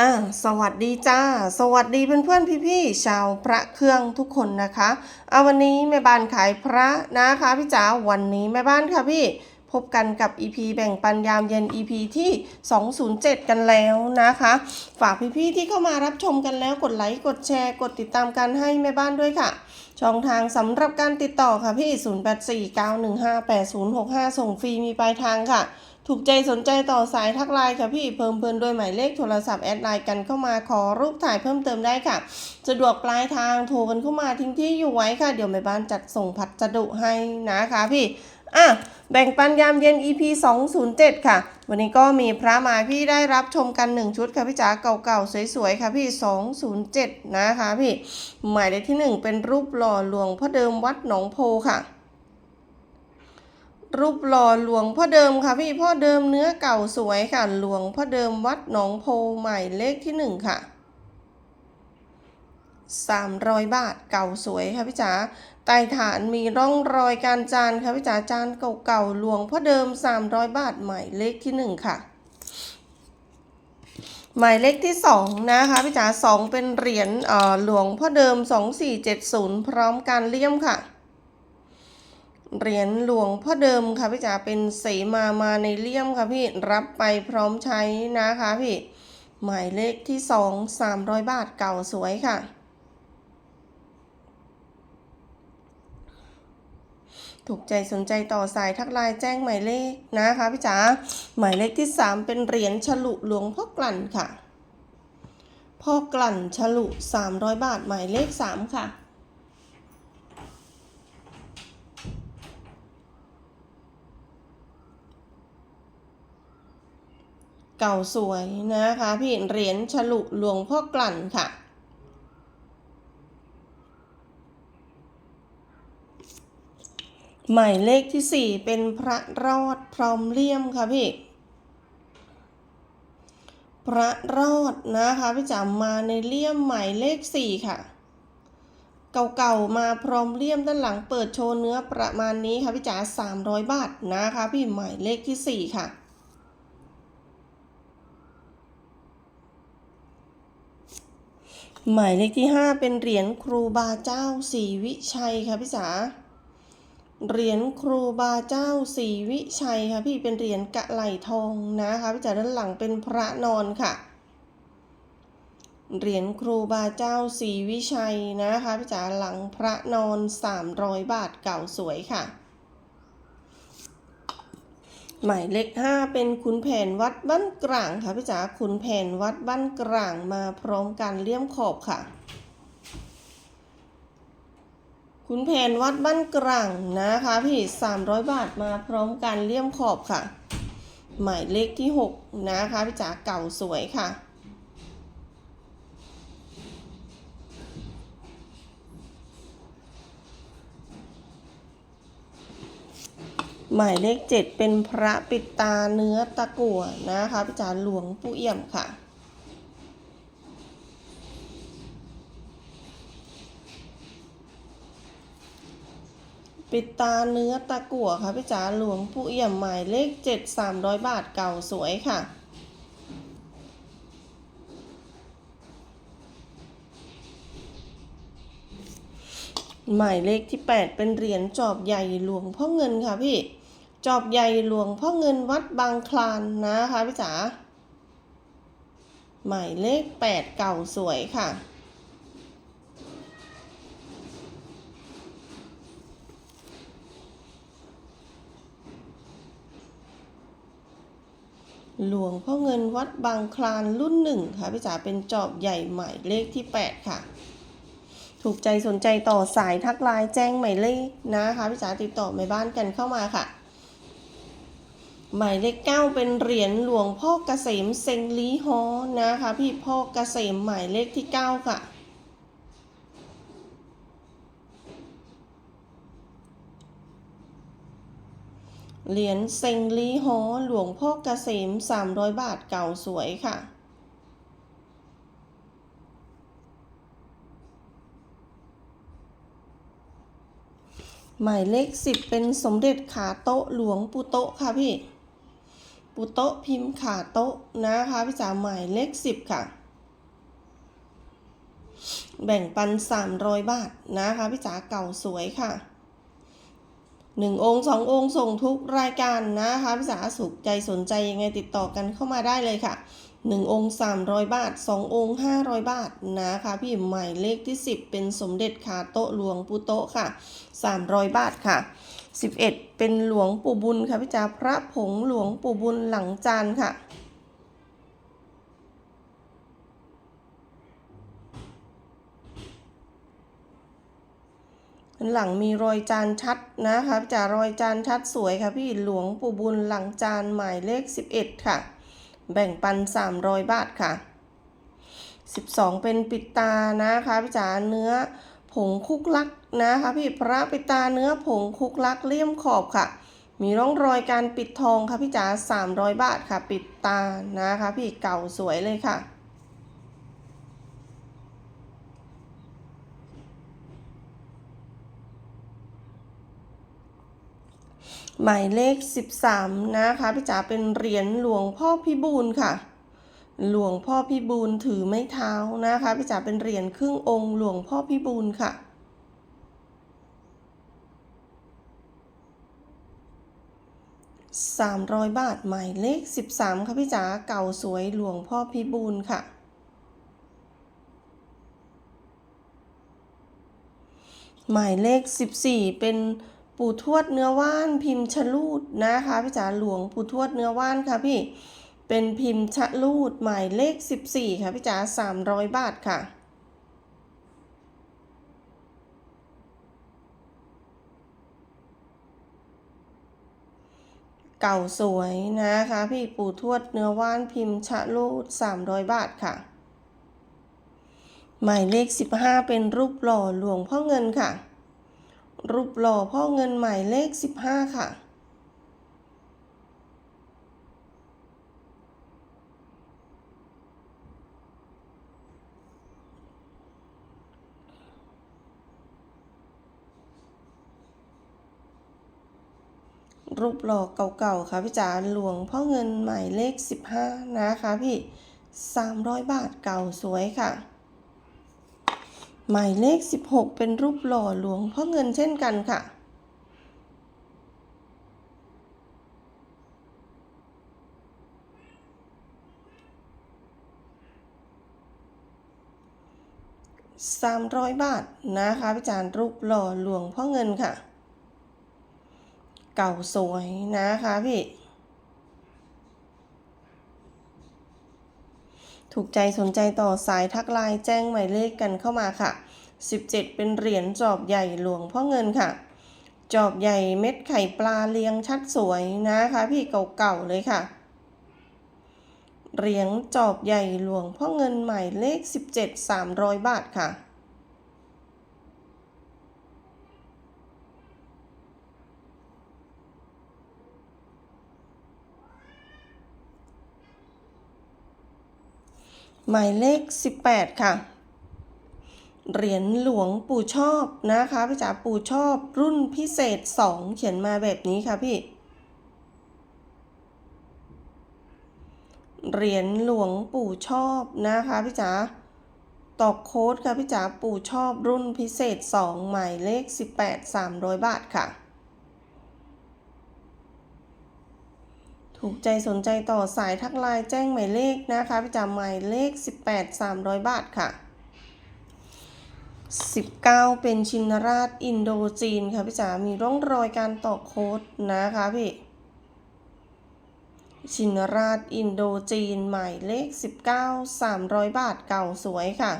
อ่าสวัสดีจ้า สวัสดีเพื่อนๆพี่ๆชาวพระเครื่องทุกคนนะคะเอาวันนี้แม่บ้านขายพระนะคะพี่จ๋าวันนี้แม่บ้านค่ะพี่พบกันกับ EP แบ่งปันยามเย็น EP ที่ 207 กันแล้วนะคะ ฝากพี่ๆที่เข้ามารับชมกันแล้วกดไลค์ กดแชร์ กดติดตามกันให้แม่บ้านด้วยค่ะ ช่องทางสำหรับการติดต่อค่ะพี่ 0849158065 ส่งฟรีมีปลายทางค่ะ ถูกใจสนใจต่อสายทักไลน์ค่ะพี่เพิ่มเพิ่นด้วยหมายเลขโทรศัพท์แอดไลน์กันเข้ามาขอรูปถ่ายเพิ่มเติมได้ค่ะ สะดวกปลายทางโทรกันเข้ามาทิ้งที่อยู่ไว้ค่ะ เดี๋ยวแม่บ้านจัดส่งพัสดุให้นะคะพี่อะแบ่งปันยามเย็น EP 207 ค่ะ วันนี้ก็มีพระมาพี่ได้รับชมกัน 1 ชุดค่ะพี่จ๋าเก่าๆ สวยๆ ค่ะพี่ 207 นะคะพี่ หมายเลขที่ 1 เป็นรูปหล่อหลวงพ่อเดิมวัดหนองโพค่ะ รูปหล่อหลวงพ่อเดิมค่ะพี่พ่อเดิมเนื้อเก่าสวยค่ะหลวงพ่อเดิมวัดหนองโพใหมายเลขที่หนึ่งค่ะสามร้อยบาทเก่าสวยค่ะพี่จ๋าใต้ฐานมีร่องรอยการจานค่ะพี่จ๋าจานเก่าๆหลวงพ่อเดิมสามร้อยบาทใหมายเลขที่หนึ่งค่ะหมายเลขที่สองนะคะพี่จ๋าสองเป็นเหรียญหลวงพ่อเดิมสองสี่เจ็ดศูนย์พร้อมการเลี่ยมค่ะ เหรียญหลวงพ่อเดิมค่ะพี่จ๋าเป็นเสีมามาในเลี่ยมค่ะพี่รับไปพร้อมใช้นะคะพี่ หมายเลขที่สองสามร้อยบาทเก่าสวยค่ะ ถูกใจสนใจต่อสายทักไลน์แจ้งหมายเลขนะคะพี่จ๋าหมายเลขที่สามเป็นเหรียญฉลุหลวงพ่อกลั่นค่ะพ่อกลั่นฉลุสามร้อยบาทหมายเลขสามค่ะ เก่าสวยนะคะ พี่เหรียญฉลุหลวงพ่อกลั่นค่ะ หมายเลขที่สี่เป็นพระรอดพร้อมเลี่ยมค่ะพี่ พระรอดนะคะพี่จ๋ามาในเลี่ยมหมายเลขสี่ค่ะเก่าๆ มาพร้อมเลี่ยมด้านหลังเปิดโชว์เนื้อประมาณนี้ค่ะพี่จ๋า300 บาทนะคะ พี่หมายเลขที่สี่ค่ะ หมายเลขที่ 5 เป็นเหรียญครูบาเจ้าศรีวิชัยค่ะพี่จ๋าเหรียญครูบาเจ้าศรีวิชัยค่ะพี่เป็นเหรียญกะไหลทองนะคะพี่จ๋าด้านหลังเป็นพระนอนค่ะ เหรียญครูบาเจ้าศรีวิชัยนะคะพี่จ๋าหลังพระนอน 300 บาทเก่าสวยค่ะ หมายเลขห้าเป็นขุนแผนวัดบ้านกลางค่ะพี่จ๋าขุนแผนวัดบ้านกลางมาพร้อมกันเลี่ยมขอบค่ะ ขุนแผนวัดบ้านกลางนะคะพี่สามร้อยบาทมาพร้อมกันเลี่ยมขอบค่ะ หมายเลขที่หกนะคะพี่จ๋าเก่าสวยค่ะ หมายเลขเจ็ดเป็นพระปิดตาเนื้อตะกั่วนะคะพี่จ๋าหลวงปู่เอี่ยมค่ะ ปิดตาเนื้อตะกั่วค่ะพี่จ๋าหลวงปู่เอี่ยมหมายเลขเจ็ดสามร้อยบาทเก่าสวยค่ะหมายเลขที่ 8 เป็นเหรียญจอบใหญ่หลวงพ่อเงินค่ะพี่ จอบใหญ่หลวงพ่อเงินวัดบางคลานนะคะพี่จ๋าหมายเลข 8 เก่าสวยค่ะ หลวงพ่อเงินวัดบางคลานรุ่นหนึ่งค่ะพี่จ๋าเป็นจอบใหญ่หมายเลขที่ 8 ค่ะ ถูกใจสนใจต่อสายทักไลน์แจ้งหมายเลขนะคะพี่จ๋าติดต่อแม่บ้านกันเข้ามาค่ะ หมายเลขเก้าเป็นเหรียญหลวงพ่อเกษมเซงลีฮอนะคะ พี่พ่อเกษมหมายเลขที่เก้าค่ะ เหรียญเซงลีฮอหลวงพ่อเกษม300บาทเก่าสวยค่ะหมายเลขสิบเป็นสมเด็จขาโต๊ะหลวงปู่โต๊ะค่ะพี่ ปู่โตะพิมพ์ขาโต๊ะนะคะพี่จ๋าหมายเลขสิบค่ะ แบ่งปัน300บาทนะคะพี่จ๋าเก่าสวยค่ะหนึ่งองค์สององค์ส่งทุกรายการนะคะพี่จ๋าสุขใจสนใจยังไงติดต่อกันเข้ามาได้เลยค่ะหนึ่งองค์300บาทสององค์500บาทนะคะพี่หมายเลขที่10เป็นสมเด็จคาโตะหลวงปู่โตะค่ะ300บาทค่ะ 11 เป็นหลวงปู่บุญค่ะพี่จ๋าพระผงหลวงปู่บุญหลังจานค่ะ หลังมีรอยจานชัดนะคะพี่จ๋ารอยจานชัดสวยค่ะพี่หลวงปู่บุญหลังจานหมายเลข 11 ค่ะ แบ่งปัน 300 บาทค่ะ 12 เป็นปิดตานะคะพี่จ๋าเนื้อผงคุกลัก นะคะพี่พระปิดตาเนื้อผงคุกลักเลี่ยมขอบค่ะ มีร่องรอยการปิดทองค่ะพี่จ๋า300 บาทค่ะ ปิดตานะคะพี่เก่าสวยเลยค่ะหมายเลข 13 นะคะพี่จ๋าเป็นเหรียญหลวงพ่อพิบูลค่ะ หลวงพ่อพิบูลถือไม้เท้านะคะพี่จ๋าเป็นเหรียญครึ่งองค์หลวงพ่อพิบูลค่ะ 300 บาทหมายเลข 13 ค่ะพี่จ๋าเก่าสวยหลวงพ่อพิบูลค่ะ หมายเลข 14 เป็นปู่ทวดเนื้อว่านพิมพ์ชะลูดนะคะพี่จ๋าหลวงปู่ทวดเนื้อว่านค่ะพี่เป็นพิมพ์ชะลูดหมายเลข 14 ค่ะพี่จ๋า300 บาทค่ะ เก่าสวยนะคะ พี่ปู่ทวดเนื้อว่านพิมพ์ชะลูด 300 บาทค่ะ หมายเลข 15 เป็นรูปหล่อหลวงพ่อเงินค่ะ รูปหล่อพ่อเงินหมายเลข 15 ค่ะ รูปหล่อเก่าๆค่ะพี่จ๋าหลวงพ่อเงินหมายเลข 15 นะคะพี่ 300 บาทเก่าสวยค่ะ หมายเลข 16 เป็นรูปหล่อหลวงพ่อเงินเช่นกันค่ะ300 บาทนะคะพี่จารรูปหล่อหลวงพ่อเงินค่ะ เก่าสวยนะคะพี่ ถูกใจสนใจต่อสายทักไลน์แจ้งหมายเลขกันเข้ามาค่ะ 17 เป็นเหรียญจอบใหญ่หลวงพ่อเงินค่ะ จอบใหญ่เม็ดไข่ปลาเรียงชัดสวยนะคะพี่เก่าๆเลยค่ะเหรียญจอบใหญ่หลวงพ่อเงินหมายเลข 17 300 บาทค่ะ หมายเลข 18 ค่ะ เหรียญหลวงปู่ชอบนะคะพี่จ๋าปู่ชอบรุ่นพิเศษ 2 เขียนมาแบบนี้ค่ะพี่ เหรียญหลวงปู่ชอบนะคะพี่จ๋าตอกโค้ดค่ะพี่จ๋าปู่ชอบรุ่นพิเศษ 2 หมายเลข 18 300 บาทค่ะ ถูกใจสนใจต่อสายทักไลน์แจ้งหมายเลขนะคะพี่จ๋าหมายเลข 18 300 บาทค่ะ 19 เป็นชินราชอินโดจีนค่ะพี่จ๋ามีร่องรอยการตอกโค้ดนะคะพี่ชินราชอินโดจีนหมายเลข 19 300 บาทเก่าสวยค่ะ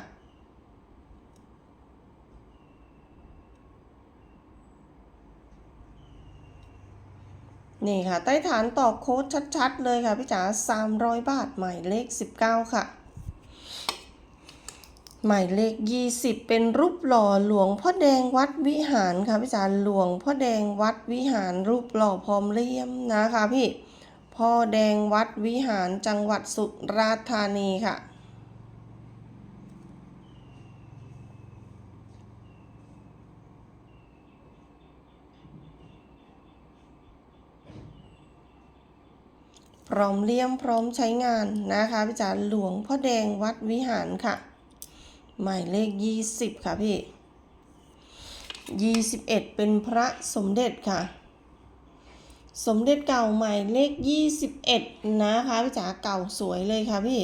นี่ค่ะ ใต้ฐานตอกโค้ดชัด ๆ เลยค่ะ พี่จ๋า300บาทหมายเลข19ค่ะ หมายเลข20เป็นรูปหล่อหลวงพ่อแดงวัดวิหารค่ะพี่จ๋าหลวงพ่อแดงวัดวิหารรูปหล่อพร้อมเลี่ยมนะคะพี่พ่อแดงวัดวิหารจังหวัดสุราษฎร์ธานีค่ะ พร้อมเลี่ยมพร้อมใช้งานนะคะพี่จ๋าหลวงพ่อแดงวัดวิหารค่ะ หมายเลขยี่สิบค่ะพี่ยี่สิบเอ็ดเป็นพระสมเด็จค่ะ สมเด็จเก่าหมายเลขยี่สิบเอ็ดนะคะพี่จ๋าเก่าสวยเลยค่ะพี่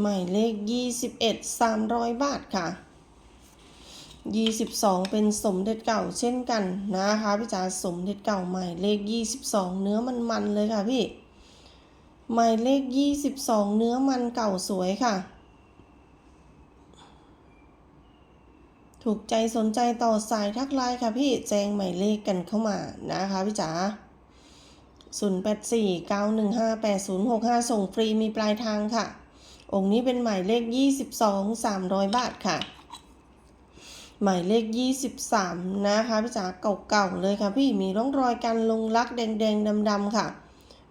หมายเลขยี่สิบเอ็ดสามร้อยบาทค่ะยี่สิบสองเป็นสมเด็จเก่าเช่นกันนะคะพี่จ๋าสมเด็จเก่าหมายเลขยี่สิบสองเนื้อมันมันเลยค่ะพี่ หมายเลขยี่สิบสองเนื้อมันเก่าสวยค่ะ ถูกใจสนใจต่อสายทักไลน์ค่ะพี่แจ้งหมายเลขกันเข้ามานะคะพี่จ๋า0 8 4 9 1 5 8 0 6 5 ส่งฟรีมีปลายทางค่ะ องค์นี้เป็นหมายเลข 22 300 บาทค่ะ หมายเลข 23 นะคะพี่จ๋าเก่าๆเลยค่ะ พี่มีร่องรอยการลงลักแดงๆดำๆค่ะ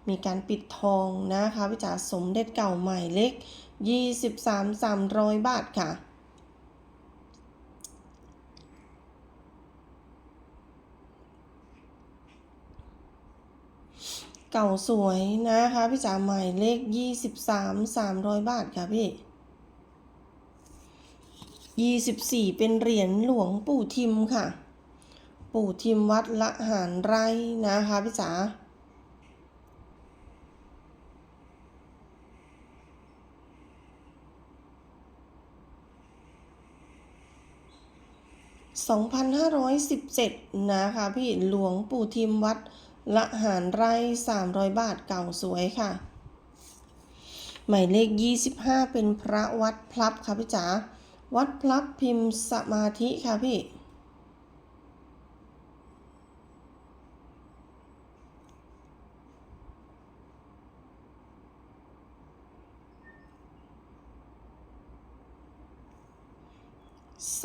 มีการปิดทองนะคะพี่จ๋าสมเด็จเก่าหมายเลข 23 300 บาทค่ะ เก่าสวยนะคะพี่จ๋าใหมายเลข23 300บสามสามร้อยบาทค่ะพี่24เป็นเหรียญหลวงปู่ทิมค่ะ ปู่ทิมวัดละหารไรนะคะพี่จ๋า2,517 นะคะพี่หลวงปู่ทิมวัด ละหารไร่ 300 บาทเก่าสวยค่ะ หมายเลข 25 เป็นพระวัดพลับค่ะพี่จ๋าวัดพลับพิมพ์สมาธิค่ะพี่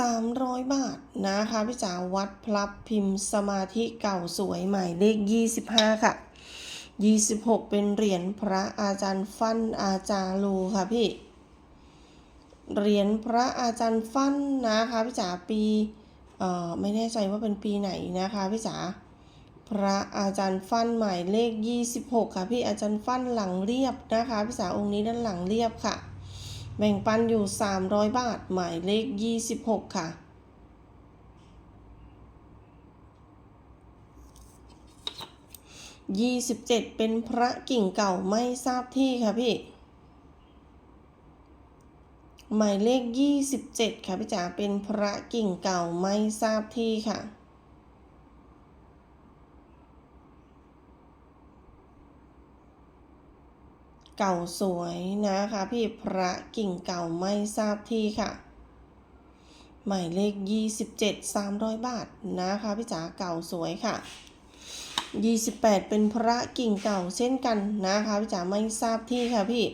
300 บาทนะคะพี่จ๋าวัดพลับพิมพ์สมาธิเก่าสวยหมายเลข 25 ค่ะ 26 เป็นเหรียญพระอาจารย์ฟั่นอาจารย์ลูค่ะพี่ เหรียญพระอาจารย์ฟั่นนะคะพี่จ๋าปีเอ่อไม่แน่ใจว่าเป็นปีไหนนะคะพี่จ๋าพระอาจารย์ฟั่นหมายเลข 26 ค่ะพี่อาจารย์ฟั่นหลังเรียบนะคะพี่จ๋าองค์นี้ด้านหลังเรียบค่ะ แบ่งปันอยู่ 300 บาท หมายเลข 26 ค่ะ27เจ็ดเป็นพระกิ่งเก่าไม่ทราบที่ค่ะพี่ หมายเลข27ค่ะพี่จ๋าเป็นพระกิ่งเก่าไม่ทราบที่ค่ะ เก่าสวยนะคะ พี่พระกิ่งเก่าไม่ทราบที่ค่ะ หมายเลข 27 300 บาทนะคะ พี่จ๋าเก่าสวยค่ะ 28 เป็นพระกิ่งเก่าเช่นกันนะคะพี่จ๋าไม่ทราบที่ค่ะพี่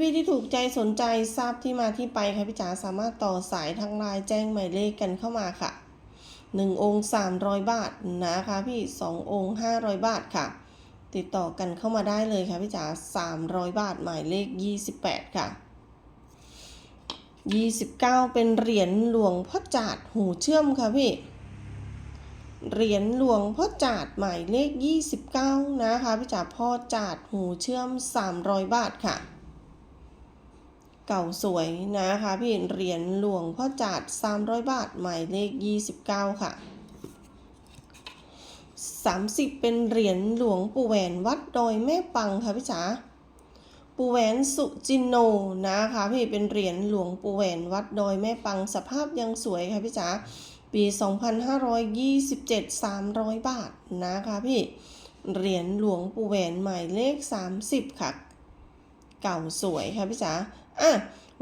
พี่ๆที่ถูกใจสนใจทราบที่มาที่ไปค่ะพี่จ๋าสามารถต่อสายทางไลน์แจ้งหมายเลขกันเข้ามาค่ะ 1 องค์ 300 บาทนะคะพี่ 2 องค์ 500 บาทค่ะ ติดต่อกันเข้ามาได้เลยค่ะพี่จ๋า300 บาทหมายเลข 28 ค่ะ 29 เป็นเหรียญหลวงพ่อจาดหูเชื่อมค่ะพี่ เหรียญหลวงพ่อจาดหมายเลข 29 นะคะพี่จ๋าพ่อจาดหูเชื่อม 300 บาทค่ะ เก่าสวยนะคะพี่เหรียญหลวงพ่อจาด 300 บาทหมายเลข 29 ค่ะ 30 เป็นเหรียญหลวงปู่แหวนวัดดอยแม่ปังค่ะพี่จ๋าปู่แหวนสุจินโนนะคะพี่เป็นเหรียญหลวงปู่แหวนวัดดอยแม่ปังสภาพยังสวยค่ะพี่จ๋าปี 2527 300 บาทนะคะพี่เหรียญหลวงปู่แหวนหมายเลข 30 ค่ะ เก่าสวยค่ะพี่จ๋าอะ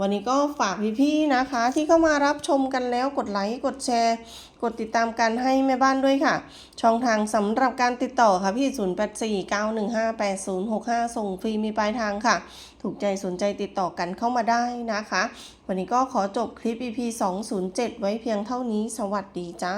วันนี้ก็ฝากพี่ๆนะคะ ที่เข้ามารับชมกันแล้วกดไลค์กดแชร์ กดติดตามกันให้แม่บ้านด้วยค่ะ ช่องทางสำหรับการติดต่อค่ะพี่ 0849158065 ส่งฟรีมีปลายทางค่ะ ถูกใจสนใจติดต่อกันเข้ามาได้นะคะ วันนี้ก็ขอจบคลิป EP 207 ไว้เพียงเท่านี้ สวัสดีจ้า